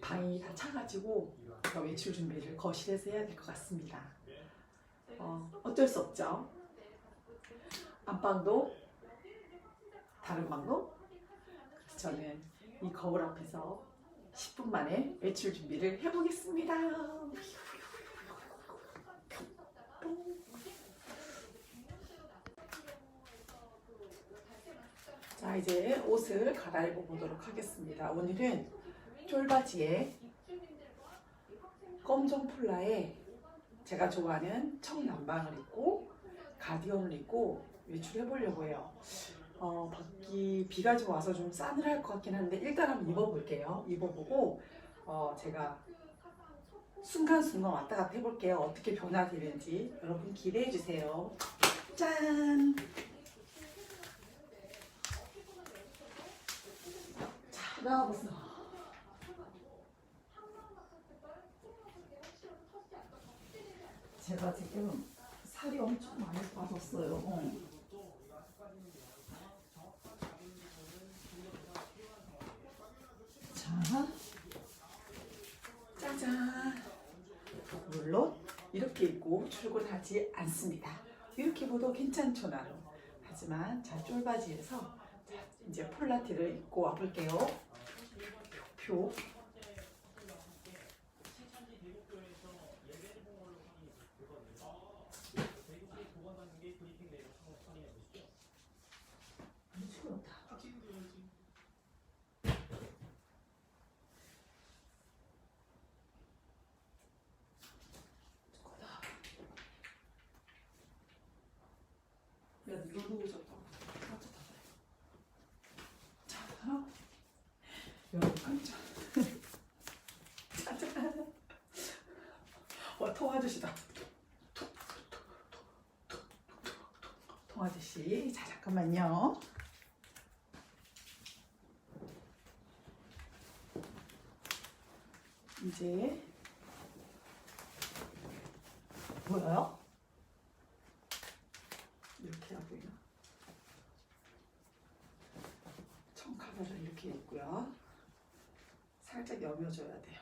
방이 다 차가지고 외출 준비를 거실에서 해야 될 것 같습니다. 어, 어쩔 수 없죠. 안방도 다른 방도 저는 이 거울 앞에서 10분 만에 외출 준비를 해보겠습니다. 자 이제 옷을 갈아입어 보도록 하겠습니다. 오늘은 쫄바지에 검정 폴라에 제가 좋아하는 청남방을 입고 가디건을 입고 외출해 보려고 해요. 어, 밖이 비가 좀 와서 좀 싸늘할 것 같긴 한데 일단 한번 입어볼게요. 입어보고 어, 제가 순간순간 왔다 갔다 해볼게요. 어떻게 변화되는지 여러분 기대해 주세요. 짠! 자, 나와보세 제가 지금 살이 엄청 많이 빠졌어요. 어. 자, 짜잔. 물론 이렇게 입고 출근하지 않습니다. 이렇게 입어도 괜찮죠 나름. 하지만 자 쫄바지에서 자, 이제 폴라티를 입고 와볼게요. 표. 미치겠다. 야, 누구 오셨다. 자, 여러분 깜짝. 짜잔. 와, 통아저씨다. 통 아저씨. 자, 잠깐만요. 이제 보여요? 이렇게 보이나? 청카바를 이렇게 입고요. 살짝 여며줘야 돼요.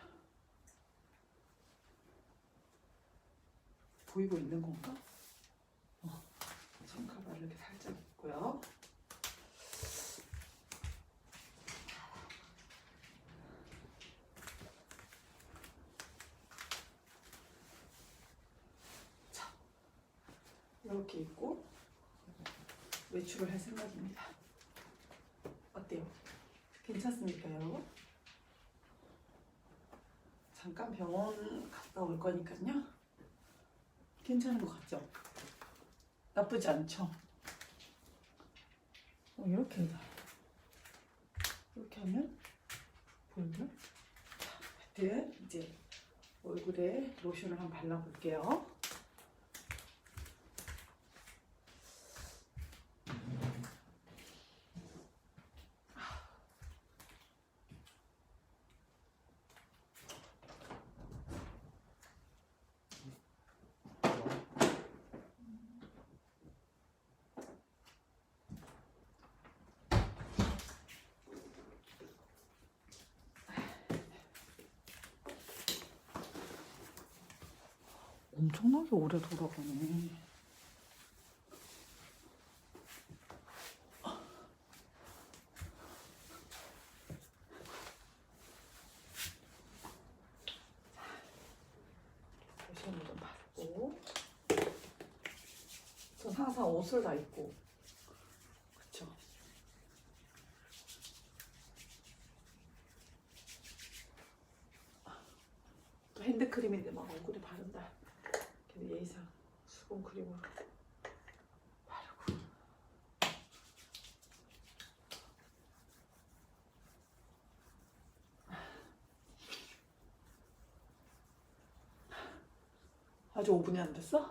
보이고 있는 건가? 어, 청카바를 이렇게 살짝 입고요. 자, 이렇게 입고 외출을 할 생각입니다. 어때요? 괜찮습니까, 여러분? 잠깐 병원 갔다 올 거니까요. 괜찮은 것 같죠? 나쁘지 않죠? 어, 이렇게 이렇게 하면 하여튼 이제 얼굴에 로션을 한번 발라볼게요. 엄청나게 오래 돌아가네. 로션을 좀 바르고. 전 항상 옷을 다 입고. 그쵸? 또 핸드크림인데 막 얼굴에 바른다 그래도 예의상 수분 크림으로 바르고 아직 5분이 안 됐어?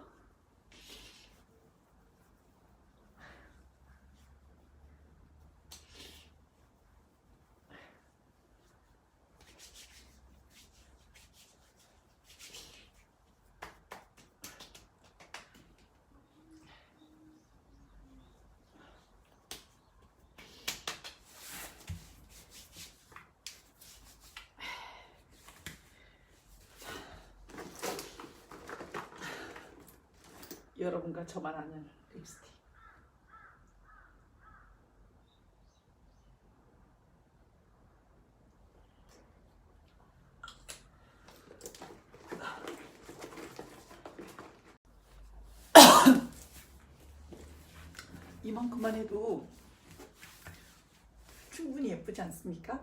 여러분과 저만 아는 립스틱. 이만큼만 해도 충분히 예쁘지 않습니까?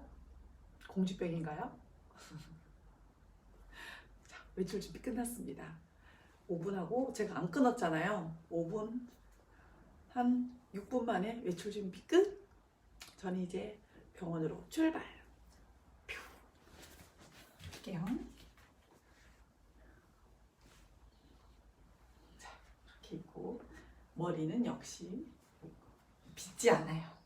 공주병인가요? 자, 외출 준비 끝났습니다. 5분하고 제가 안 끊었잖아요. 5분 한 6분 만에 외출 준비 끝. 저는 이제 병원으로 출발. 퓨. 할게요. 자, 이렇게 있고 머리는 역시 빗지 않아요.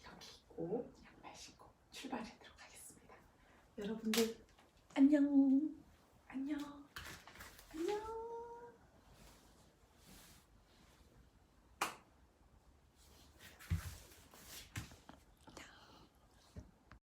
이렇게 있고 양말 신고 출발하도록 하겠습니다. 여러분들 안녕. 안녕.